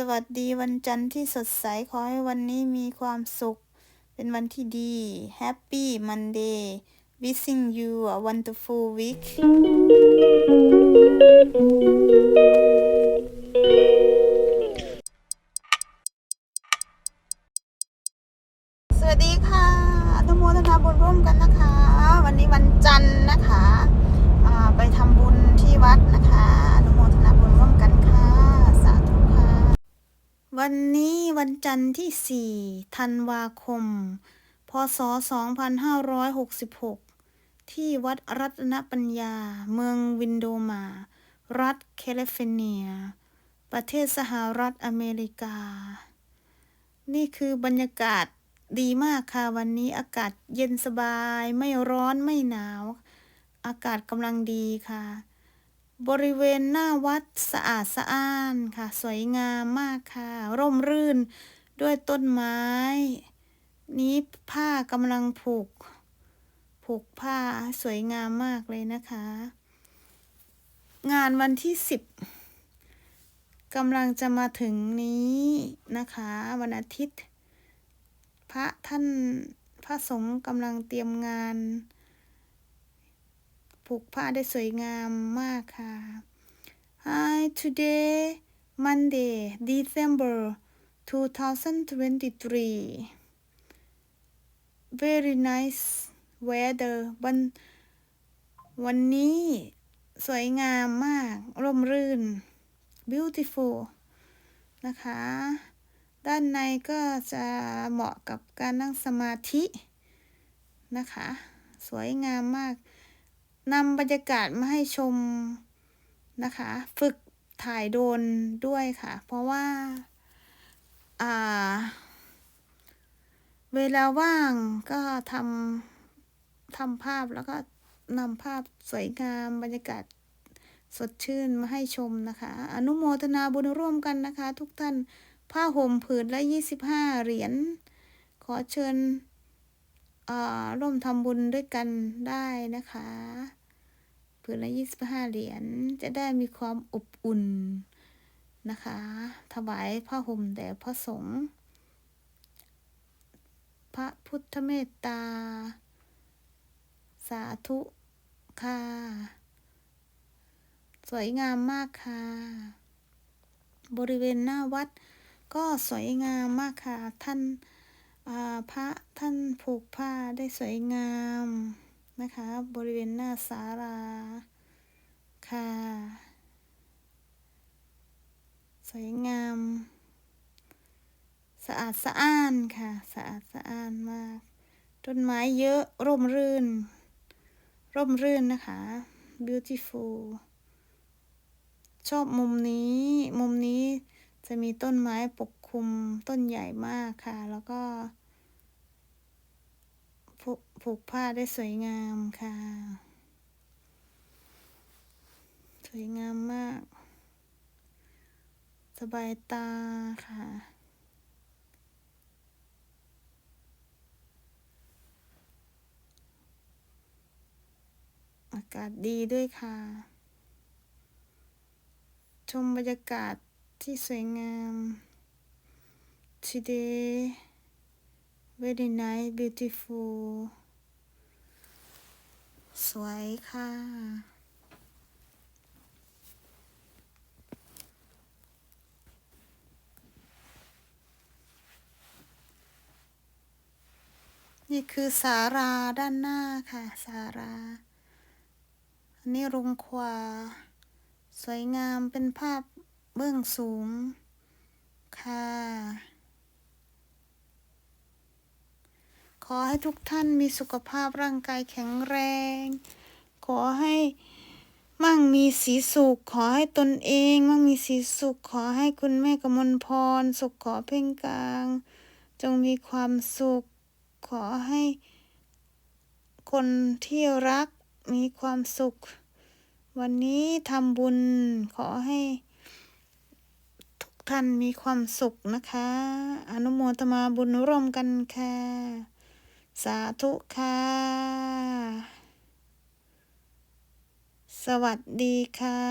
สวัสดีวันจันทร์ที่สดใส ขอให้วันนี้มีความสุข เป็นวันที่ดี Happy Monday wishing you a wonderful week สวัสดีค่ะอนุโมทนาบุญร่วมกันนะคะ วันนี้วันจันทร์นะคะ ไปทำบุญที่วัดนะคะอนุโมทนาบุญร่วมกันค่ะ สาธุค่ะ วันนี้วันจันทร์ที่ 4 ธันวาคม พศ 2566 ที่วัดรัตนปัญญา เมืองวินโดมา รัฐแคลิฟอร์เนีย ประเทศสหรัฐอเมริกา นี่คือบรรยากาศดีมากค่ะวันนี้อากาศเย็นสบาย ไม่ร้อนไม่หนาว อากาศกำลังดีค่ะ บริเวณหน้าวัดสะอาดสะอ้านค่ะ สวยงามมากค่ะ ร่มรื่นด้วยต้นไม้ นี้ผ้ากำลังผูก ผูกผ้าสวยงามมากเลยนะคะ งานวันที่สิบกำลังจะมาถึงนี้นะคะ วันอาทิตย์ พระท่านพระสงฆ์กำลังเตรียมงาน ผูกผ้าได้สวยงามมากค่ะ Hi today Monday December 2023 very nice weather วันวันนี้สวยงามมาก ร่มรื่น beautiful นะคะ ด้านในก็จะเหมาะกับการนั่งสมาธิ นะคะ สวยงามมาก นำบรรยากาศมาให้ชมนะคะ ฝึกถ่ายโดนด้วยค่ะ เพราะว่าอ่า เวลาว่างก็ทำทำภาพแล้วก็นำภาพสวยงามบรรยากาศสดชื่นมาให้ชมนะคะ อนุโมทนาบุญร่วมกันนะคะ ทุกท่านผ้าห่มผืนละยี่สิบห้าเหรียญขอเชิญ ร่วมทำบุญด้วยกันได้นะคะผืนละยี่สิบห้าเหรียญจะได้มีความอบอุ่นนะคะ ถวายผ้าห่มแด่พระสงฆ์พระพุทธเมตตา สาธุค่ะ สวยงามมากค่ะ บริเวณหน้าวัดก็สวยงามมากค่ะท่าน พระท่านผูกผ้าได้สวยงามนะคะ บริเวณหน้าศาลาค่ะ สวยงาม สะอาดสะอ้านค่ะ สะอาดสะอ้านมาก ต้นไม้เยอะร่มรื่น ร่มรื่นนะคะ beautiful ชอบมุมนี้ มุมนี้จะมีต้นไม้ปก คลุมต้นใหญ่มากค่ะ แล้วก็ ผูกผ้าได้สวยงามค่ะ สวยงามมาก สบายตาค่ะอากาศดีด้วยค่ะ ชมบรรยากาศที่สวยงาม today very nice beautiful สวยค่ะ นี่คือสาราด้านหน้าค่ะ สารา อันนี้โรงควา สวยงามเป็นภาพเบื้องสูงค่ะ ขอให้ทุกท่านมีสุขภาพร่างกายแข็งแรง ขอให้มั่งมีสีสุข ขอให้ตนเอง มั่งมีสีสุข ขอให้คุณแม่กมลพร สุขขอเพ่งกลาง จงมีความสุข ขอให้คนที่รักมีความสุข วันนี้ทำบุญขอให้ ทุกท่านมีความสุขนะคะ อนุโมทนาบุญร่วมกันค่ะ สาธุค่ะ สวัสดีค่ะ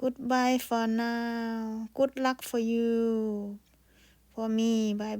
goodbye for now good luck for you for me bye